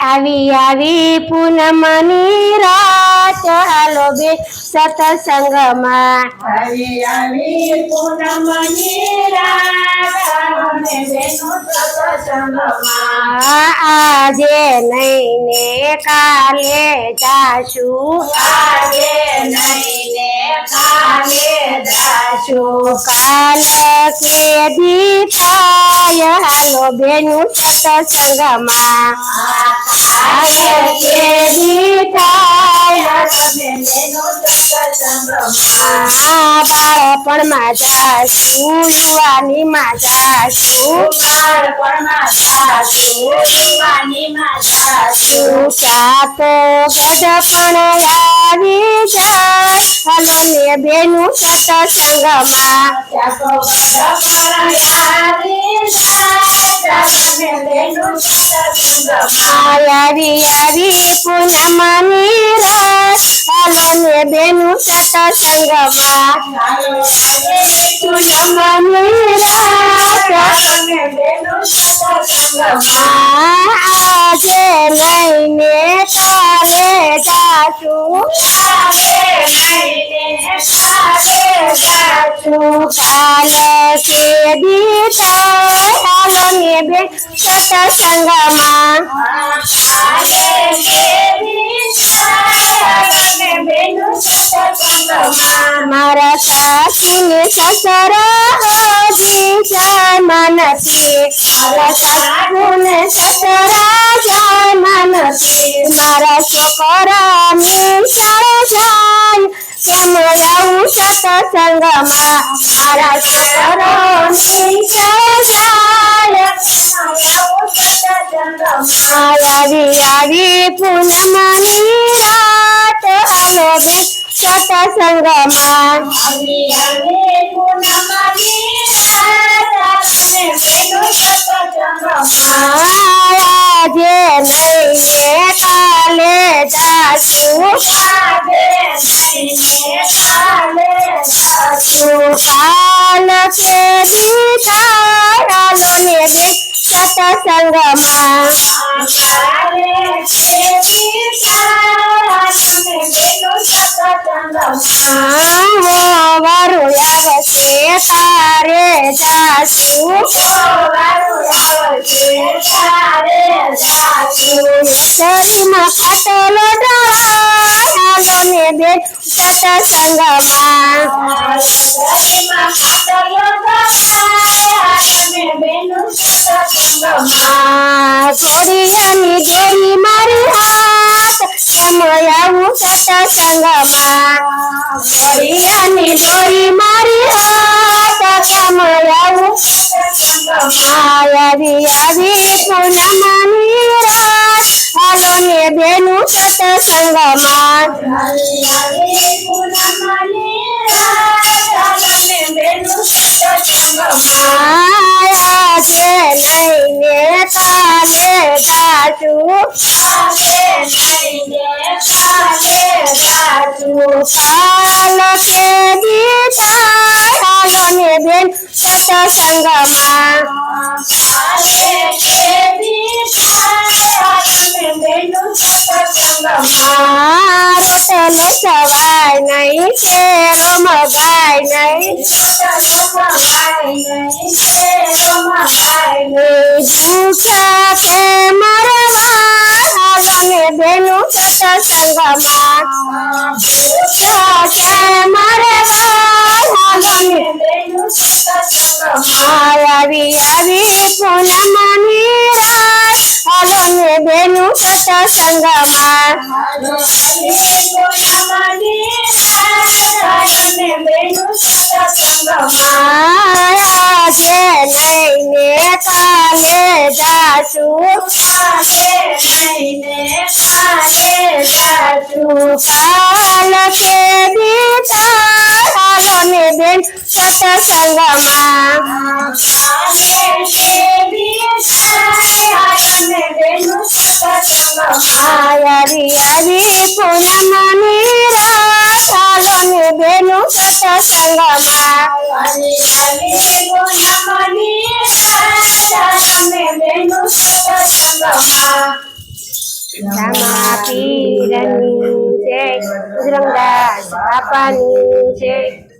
આવી આવી પૂનમની રાત. હાલો બે સતસંગમાં. આવી આવી પૂનમની રાત. સત્સંગમાં. આજે નહીં ને કાલે જાશું. આજે નહીં કાલ કે હાલો બેનું સતસંગમાં. આજે કે દી થાય માજા બેનો સત્સંગમાં આ બાળપણમાં જાશું યુવાનીમાં જાશું. બાળપણમાં જાશું યુવાનીમાં જાશું. સાતો ગઢપણ આવી જાય હલો ને બેનું સતસંગમાં. આવી આવી પૂનમની રાત. હલો ને બેનું રાત. આજે લઈને તારે જાશું. કાલ કે દીધા હાલો ને બે સતસંગમાં મારા સાસુને સસરા હજી નથી મારા સાસુને સસરા જાયમાં માનસી મારા છોકરા જાય કેમ આવું સત્સંગમાં મારા છોકરો નિશાળ જાય આવી આવી પૂનમની રાત હાલો બે કાલ કે હાલો ને બે સત્સંગમાં વારું આવશે તારે જાશું શરીરમાં ખાટલો ને સત્સંગમાં ઘોડિયાની ડોરી મારી હાથ કેમ આવું સત્સંગમાં ઘોડિયાની ડોરી મારી હાથ કેમ આવું આવી આવી પૂનમની રાત હાલો ને બેનું સત્સંગમાં જાશું કાલ કે દીધા હાલો ને બેન સત્સંગમાં. રોટલો સવાય નહીં શેરો મગાય નહીં. ભૂખ્યા કે મરવા હાલો ને બેનું સત્સંગમાં ને આવી આવી પૂનમની રાત. હાલો ને બેનું સત્સંગમાં કાલ કે દીધા હાલો ને બેન સત્સંગમાં આવી આવી પૂનમની રાત હાલો ને સત્સંગમાં હરી હરી ગુણમની રાજા તમે બેનો terus bilang enggak apa nih cek